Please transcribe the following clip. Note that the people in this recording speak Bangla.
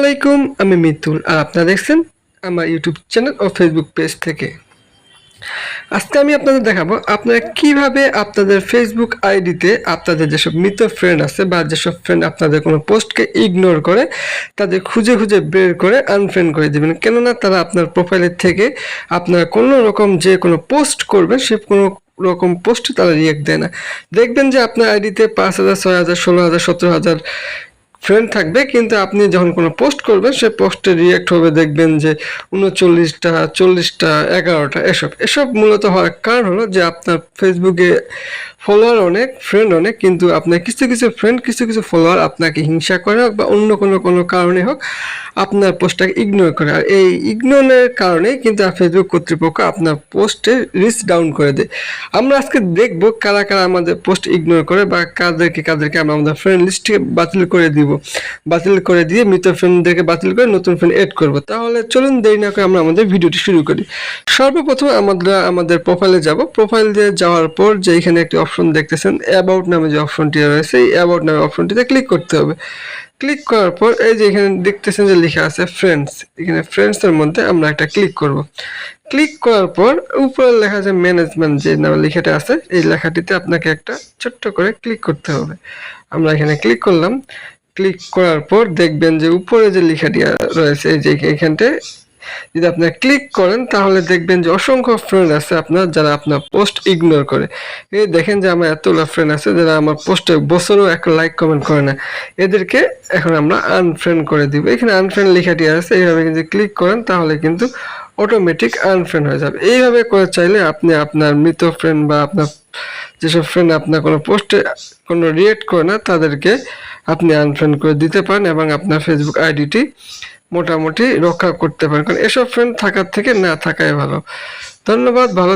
আলাইকুম, আমি মিতুল আর আপনারা দেখছেন আমার ইউটিউব চ্যানেল ও ফেসবুক পেজ থেকে। আজকে আমি আপনাদের দেখাবো আপনারা কীভাবে আপনাদের ফেসবুক আইডিতে আপনাদের যেসব মৃত ফ্রেন্ড আছে বা যেসব ফ্রেন্ড আপনাদের কোনো পোস্টকে ইগনোর করে, তাদের খুঁজে খুঁজে বের করে আনফ্রেন্ড করে দেবেন। কেননা তারা আপনার প্রোফাইলের থেকে আপনারা কোনো রকম যে কোনো পোস্ট করবেন, সে কোনো রকম পোস্টে তারা রিয়েক্ট দেয় না। দেখবেন যে আপনার আইডিতে পাঁচ হাজার, ছয় হাজার, ষোলো হাজার, সতেরো হাজার ফ্রেন্ড থাকবে, কিন্তু আপনি যখন কোনো পোস্ট করবেন, সে পোস্টে রিয়েক্ট হবে, দেখবেন যে উনচল্লিশটা, চল্লিশটা, এগারোটা, এসব। এসব মূলত হওয়ার কারণ হলো যে আপনার ফেসবুকে ফলোয়ার অনেক ফ্রেন্ড অনেক, কিন্তু আপনার কিছু কিছু ফ্রেন্ড কিছু কিছু ফলোয়ার আপনাকে হিংসা করে হোক বা অন্য কোনো কোনো কারণে হোক, আপনার পোস্টটাকে ইগনোর করে। আর এই ইগনোরের কারণেই কিন্তু ফেসবুক কর্তৃপক্ষ আপনার পোস্টে রিচ ডাউন করে দেয়। আমরা আজকে দেখব কারা কারা আমাদের পোস্ট ইগনোর করে বা কাদেরকে কাদেরকে আমরা আমাদের ফ্রেন্ড লিস্ট বাতিল করে দিব। বাতিল করে দিয়ে মৃত ফ্রেন্ডদেরকে বাতিল করে নতুন ফ্রেন্ড এড করব। তাহলে চলুন দেরি না করে আমরা আমাদের ভিডিওটি শুরু করি। সর্বপ্রথম আমরা, আমাদের প্রোফাইলে যাব। প্রোফাইল দিয়ে যাওয়ার পর যে এখানে একটি অপশন দেখতেছেন অ্যাবাউট নামে যে অপশনটি রয়েছে, এই অ্যাবাউট নামে অপশনটিতে ক্লিক করতে হবে। ক্লিক করার পর এই যে এখানে দেখতেছেন যে লেখা আছে ফ্রেন্ডস এখানে ফ্রেন্ডসের মধ্যে আমরা একটা ক্লিক করব। ক্লিক করার পর উপরে লেখা আছে ম্যানেজমেন্ট যে নামে লেখাটা আছে, এই লেখাটিতে আপনাকে একটা ছোট্ট করে ক্লিক করতে হবে। আমরা এখানে ক্লিক করলাম। ক্লিক করার পর দেখবেন যে উপরে যে লেখাটি রয়েছে, এই যে এখানটায় যদি আপনি ক্লিক করেন তাহলে দেখবেন যে অসংখ্য ফ্রেন্ড আছে আপনার যারা আপনার পোস্ট ইগনোর করে। এই দেখেন যে আমার এতগুলো ফ্রেন্ড আছে যারা আমার পোস্টে বছরও একটা লাইক কমেন্ট করে না। এদেরকে এখন আমরা আনফ্রেন্ড করে দিব। এখানে আনফ্রেন্ড লেখাটি আছে, এইভাবে যদি ক্লিক করেন তাহলে কিন্তু অটোমেটিক আনফ্রেন্ড হয়ে যাবে। এইভাবে করে চাইলে আপনি আপনার মৃত ফ্রেন্ড বা আপনার যেসব ফ্রেন্ড আপনার কোনো পোস্টে কোনো রিয়েক্ট করে না, তাদেরকে আপনি আনফ্রেন্ড করে দিতে পারেন এবং আপনার ফেসবুক আইডিটি মোটামুটি রক্ষা করতে পারেন। কারণ এসব ফ্রেন্ড থাকার থেকে না থাকাই ভালো। ধন্যবাদ, ভালো